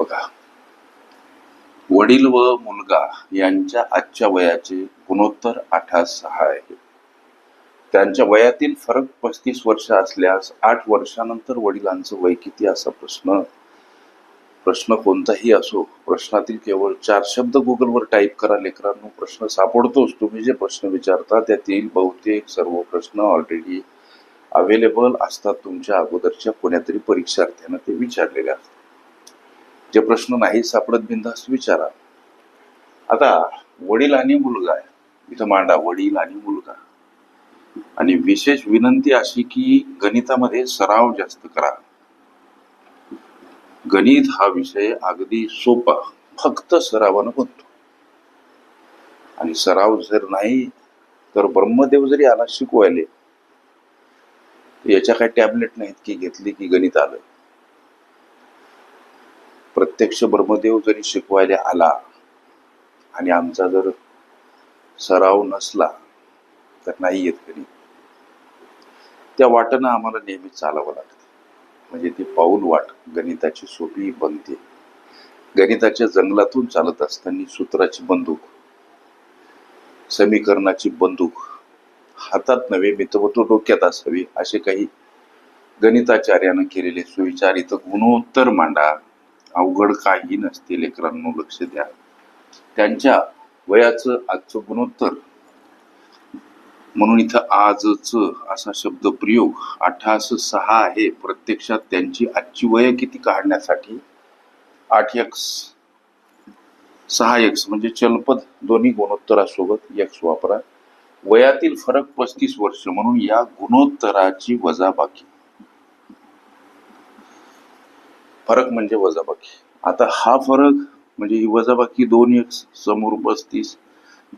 बघा. वडील व मुलगा यांच्या आजच्या वयाचे गुणोत्तर अठास सहा आहे. त्यांच्या वयातील फरक पस्तीस वर्ष असल्यास आठ वर्षानंतर वडिलांचं वय किती असा प्रश्न? प्रश्न कोणताही असो प्रश्नातील केवळ चार शब्द गुगलवर टाईप करा लेकरांनो. प्रश्न सापडतोच. तुम्ही जे प्रश्न विचारता त्यातील बहुतेक सर्व प्रश्न ऑलरेडी अवेलेबल असतात. तुमच्या अगोदरच्या कोण्यातरी परीक्षार्थ्यांना ते विचारलेले असतात. जे प्रश्न नाही सापडत बिंदास विचारा. आता वडील आणि मुलगा आहे. इथं मांडा वडील आणि मुलगा. आणि विशेष विनंती अशी की गणितामध्ये सराव जास्त करा. गणित हा विषय अगदी सोपा फक्त सरावानं बनतो आणि सराव जर नाही तर ब्रह्मदेव जरी आला शिकवायले याच्या काही टॅबलेट नाहीत की घेतली की गणित आलं. प्रत्यक्ष ब्रह्मदेव जरी शिकवायला आला आणि आमचा जर सराव नसला तर नाही येत कधी. त्या वाटेनं आम्हाला नेहमी चालावं लागतं. म्हणजे ती पाऊल वाट गणिताची सोपी बनते. गणिताच्या जंगलातून चालत असताना सूत्राची बंदूक समीकरणाची बंदूक हातात नव्हे मी तर तो डोक्यात असावी असे काही गणिताचार्यानं केलेले सुविचार. इथं गुणोत्तर मांडा. अवघड काही नसते लेकरांनो लक्ष द्या. त्यांच्या वयाचं आजचं गुणोत्तर. म्हणून इथं आजच असा शब्द प्रयोग अठ्ठास सहा आहे प्रत्यक्षात त्यांची आजची वय किती काढण्यासाठी? आठ एक्स सहा एक्स म्हणजे चलपद दोन्ही गुणोत्तरासोबत एक्स वापरा. वयातील फरक पस्तीस वर्ष म्हणून या गुणोत्तराची वजाबाकी. फरक म्हणजे वजाबाकी. आता हा फरक म्हणजे ही वजाबाकी दोन एक समोर पस्तीस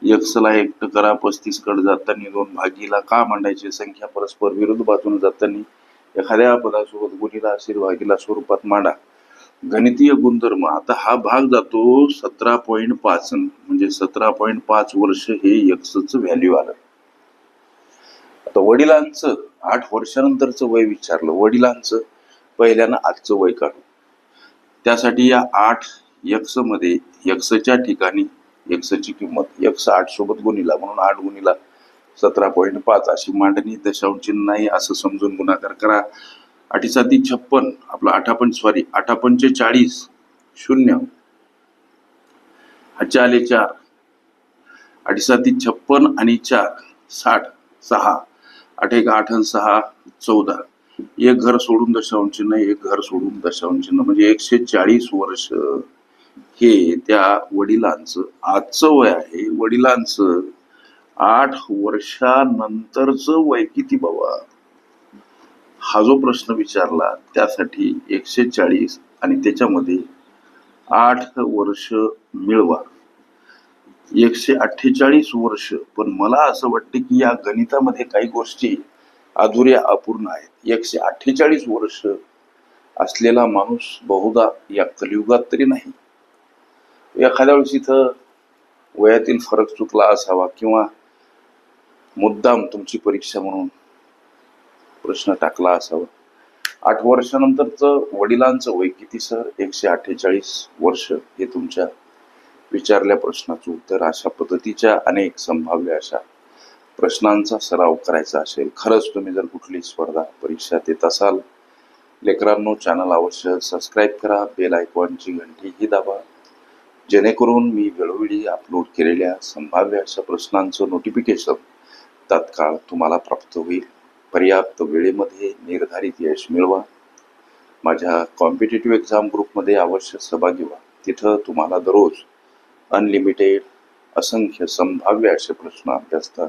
एक्सला एकट करा पस्तीसकडे जाताना दोन भागीला का मांडायची? संख्या परस्पर विरुद्ध बाजून जाताना एखाद्या पदासोबत गुणीला असेल भागीला स्वरूपात मांडा. गणितीय गुणधर्म आता हा भाग जातो सतरा पॉईंट पाच म्हणजे सतरा पॉईंट पाच वर्ष हे एक्सच व्हॅल्यू आलं. आता वडिलांचं आठ वर्षानंतरचं वय विचारलं. वडिलांचं पहिल्यानं आजचं वय काढू. त्यासाठी या आठ यक्समध्ये यक्षच्या ठिकाणी यक्षची किंमत यक्ष आठ सोबत गुणीला म्हणून आठ गुणीला सतरा पॉईंट पाच अशी मांडणी दशांश नाही असं समजून गुणाकार करा. अटीसाती छप्पन आपला आठा सॉरी आठा चाळीस शून्य. हाचे आले चार. अटीसाती छप्पन आणि चार साठ सहा. आठ एक आठ सहा चौदा. एक घर सोडून दशांश चिन्ह एक घर सोडून दशांश चिन्ह म्हणजे एकशे चाळीस वर्ष हे त्या वडिलांचं आजचं वय आहे वडिलांचं आठ वर्षानंतरचं वय किती बाबा? हा जो प्रश्न विचारला त्यासाठी एकशे चाळीस आणि त्याच्यामध्ये आठ वर्ष मिळवा. एकशे अठ्ठेचाळीस वर्ष. पण मला असं वाटतं की या गणितामध्ये काही गोष्टी अधुऱ्या अपूर्ण आहेत. एकशे अठ्ठेचाळीस वर्ष असलेला माणूस बहुधा या कलियुगात तरी नाही. एखाद्या वेळेस इथं वयातील फरक चुकला असावा किंवा मुद्दाम तुमची परीक्षा म्हणून प्रश्न टाकला असावा. आठ वर्षानंतरचं वडिलांचं वय किती सर? एकशे अठ्ठेचाळीस वर्ष हे तुमच्या विचारल्या प्रश्नाचं उत्तर अशा पद्धतीच्या अनेक संभाव्य अशा प्रश्नांचा सराव करायचा असेल खरंच तुम्ही जर कुठली स्पर्धा परीक्षा देत असाल लेकरांनो चॅनल अवश्य सबस्क्राईब करा बेल आयकॉनची घंटीही दाबा. जेणेकरून मी वेळोवेळी अपलोड केलेल्या संभाव्य अशा प्रश्नांचं नोटिफिकेशन तात्काळ तुम्हाला प्राप्त होईल. पर्याप्त वेळेमध्ये निर्धारित यश मिळवा. माझ्या कॉम्पिटेटिव्ह एक्झाम ग्रुपमध्ये अवश्य सहभागी व्हा. तिथं तुम्हाला दररोज अनलिमिटेड असंख्य संभाव्य असे प्रश्न अभ्यासता